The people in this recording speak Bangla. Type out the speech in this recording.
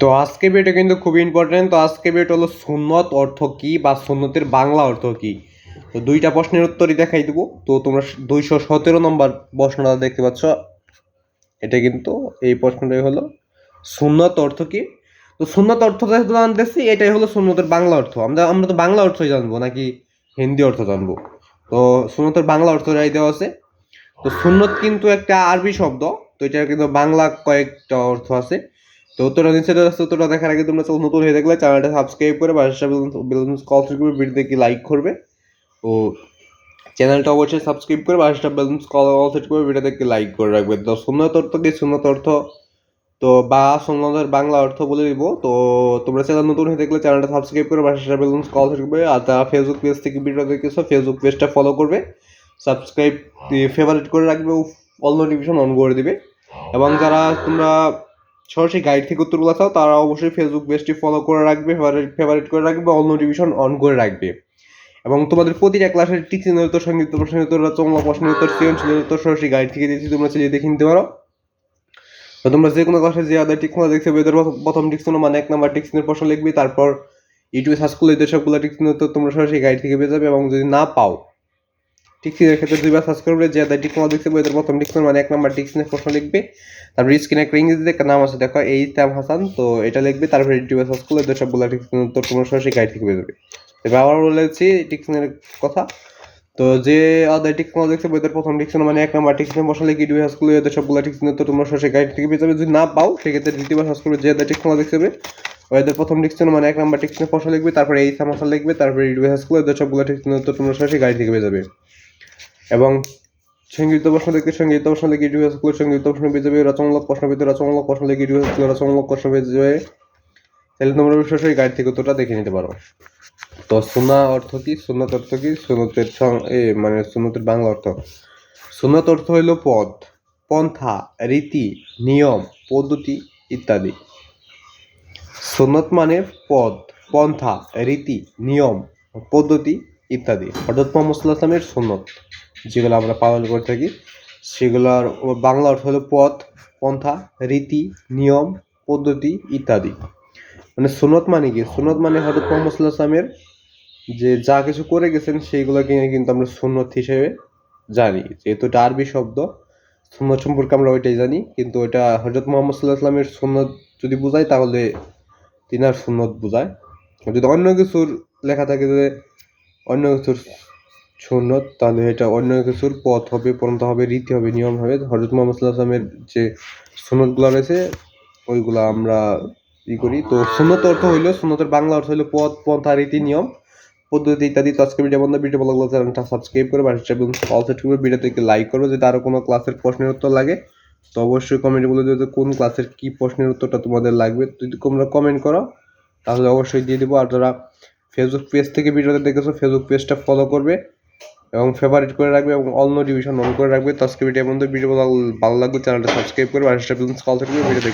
তো আজকে ভিডিও কিন্তু খুব ইম্পর্টেন্ট তো আজকে ভিডিও হলো সুন্নত অর্থ কি বা সুন্নতের বাংলা অর্থ কি? তো দুইটা প্রশ্নের উত্তরই দেখাই দেবো। তো তোমরা দুইশো সতেরো নম্বর প্রশ্নটা দেখতে পাচ্ছ। এটা কিন্তু এই প্রশ্নটাই হলো সুন্নত অর্থ কি? তো সুন্নত অর্থ যেহেতু জানতেছি, এটাই হলো সুন্নতের বাংলা অর্থ। আমরা আমরা তো বাংলা অর্থই জানব, নাকি হিন্দি অর্থ জানব? তো সুন্নতের বাংলা অর্থ যাই দেওয়া আছে। তো সুন্নত কিন্তু একটা আরবি শব্দ, তো এটার কিন্তু বাংলা কয়েকটা অর্থ আছে। তো উত্তরটা নিচে উত্তরটা দেখার আগে তোমরা নতুন হয়ে থাকলে চ্যানেলটা সাবস্ক্রাইব করে বাসা বেলুন কল করে ভিডিওতে লাইক করবে। ও চ্যানেলটা অবশ্যই সাবস্ক্রাইব করে বাসা বেলুন কল সেট করে ভিডিওতে লাইক করে রাখবে। তো সুন্নত অর্থ কি? সুন্নত অর্থ তো বা সুন্নতের বাংলা অর্থ বলে দিব। তো তোমরা চ্যানেল নতুন হয়ে থাকলে চ্যানেলটা সাবস্ক্রাইব করে বাসা বেলুন কল সেট করবে। আর তারা ফেসবুক পেজ থেকে ভিডিও দেখেছ ফেসবুক পেজটা ফলো করবে। সাবস্ক্রাইব ফেভারিট করে রাখবে। ও অল নোটিফিকেশন অন করে দিবে। এবং যারা তোমরা সরাসরি গাইড থেকে উত্তরগুলো চাও, তারা অবশ্যই ফেসবুক পেজটি ফলো করে রাখবে ফেভারিট ফেভারিট করে রাখবে অল নোটিফিকেশন অন করে রাখবে। এবং তোমাদের প্রতিটা ক্লাসের টিচিং উত্তর সংগীত প্রশ্নের উত্তর তোমরা প্রশ্নের উত্তর সৃজনশীলের উত্তর সরাসরি গাইড থেকে দিয়েছি, তোমরা চালিয়ে দেখে নিতে পারো। তো তোমরা যে কোনো ক্লাসে যে আদার টিক্স দেখছ এদের প্রথম টিক্স মানে এক নাম্বার টিক্সের প্রশ্ন লিখবে, তারপর ইউটিউবে সার্চ করলে সবগুলো টিক্স উত্তর তোমরা সরাসরি গাইড থেকে পেয়ে যাবে। এবং যদি না পাও টিক্সিনের ক্ষেত্রে দুইবার সার্চ করবে, যে আদার টিক্স দেখছ এদের প্রথম টিক্স মানে এক নাম্বার টিক্সের প্রশ্ন লিখবে। তারপর স্ক্রিনে একটা ইংরেজিতে একটা নাম আছে, দেখো এই ইসলাম হাসান, তো এটা লিখবে, তারপরে ইউটিউবে সার্চ করলে এদের সবগুলো টিক্সের উত্তর তোমরা সরাসরি গাইড থেকে যাবে। এবার আবার বলেছি টিক্সনের কথা। তো যে আদার টিক্স দেখছে বইদের প্রথম টিক্সন মানে এক নাম্বার টিক্সনে বসালে কি দুই হাসগুলো এদের সবগুলো টিক্সনের তো তোমরা সরাসরি গাইড থেকে পেয়ে যাবে। যদি না পাও, সেক্ষেত্রে দ্বিতীয়বার সার্চ করবে, যে আদার টিক্স দেখতে হবে ওদের প্রথম টিক্সন মানে এক নাম্বার টিক্সনে প্রশ্ন লিখবে, তারপরে এই সামাসা লিখবে, তারপরে ইউটিউবে সার্চ করলে এদের সবগুলো টিক্সনের তো তোমরা সরাসরি গাইড থেকে পেয়ে যাবে। এবং সংগীত প্রশ্ন লিখতে সংগীত প্রশ্ন লিখে ইউটিউবে স্কুলের সংগীত প্রশ্ন যাবে, রচনামূলক প্রশ্ন পেতে রচনামূলক প্রশ্ন লিখে ইউটিউবে স্কুলের রচনামূলক প্রশ্ন যাবে। তাহলে তোমরা সরাসরি গাইড থেকে উত্তরটা দেখে নিতে পারো। তো সুন্না অর্থ কি? সুন্নত অর্থ কি? সুন্নতের এ মানে সুন্নতের বাংলা অর্থ। সুন্নত অর্থ হইল পদ, পন্থা, রীতি, নিয়ম, পদ্ধতি ইত্যাদি। সুন্নত মানে পদ, পন্থা, রীতি, নিয়ম, পদ্ধতি ইত্যাদি। হজরত মোহাম্মদ সাল্লাহ আসলামের সুন্নত। যেগুলো আমরা পালন করে থাকি, সেগুলোর বাংলা অর্থ হলো পথ, পন্থা, রীতি, নিয়ম, পদ্ধতি ইত্যাদি। মানে সুনত মানে কি? সুনত মানে হজরত মোহাম্মদ যে যা কিছু করে গেছেন, সেইগুলোকে কিন্তু আমরা সুন্নত হিসেবে জানি। যেহেতু এটা আরবি শব্দ, সুন্নত সম্পর্কে আমরা ওইটাই জানি, কিন্তু ওইটা হজরত মোহাম্মদ সাল্লাহ আসলামের সুন্নত যদি বোঝায় তাহলে তিনার সুন্নত বোঝায়। যদি অন্য কিছুর লেখা থাকে যে অন্য কিছুর সুন্নত, তাহলে এটা অন্য কিছুর পথ হবে, পন্থা হবে, রীতি হবে, নিয়ম হবে। হজরত মোহাম্মদ সাল্লাহ আসলামের যে সুন্নতগুলো রয়েছে, ওইগুলো আমরা ই করি। তো সুন্নত অর্থ হইল, সুন্নতের বাংলা অর্থ হইল পথ, পন্থা, রীতি, নিয়ম, পদ্ধতি ইত্যাদি। তো আজকে ভিডিও বন্ধ ভিডিও ভালো লাগলে চ্যানেলটা সাবস্ক্রাইব করে বাড়ির এবং অল সেট করে ভিডিওতে লাইক করবে যদি আরও কোনো ক্লাসের প্রশ্নের উত্তর লাগে। তো অবশ্যই কমেন্টে বলে দেবে কোন ক্লাসের কি প্রশ্নের উত্তরটা তোমাদের লাগবে। যদি তোমরা কমেন্ট করো, তাহলে অবশ্যই দিয়ে দেবো। আর যারা ফেসবুক পেজ থেকে ভিডিওতে দেখেছ ফেসবুক পেজটা ফলো করবে। এবং ফেভারিট করে রাখবে এবং অল নোটিফিকেশন অন করে রাখবে। তো আজকে ভিডিও বন্ধু ভিডিও ভালো লাগলে চ্যানেলটা সাবস্ক্রাইব করে বাড়ির কল থাকবে ভিডিও দেখবে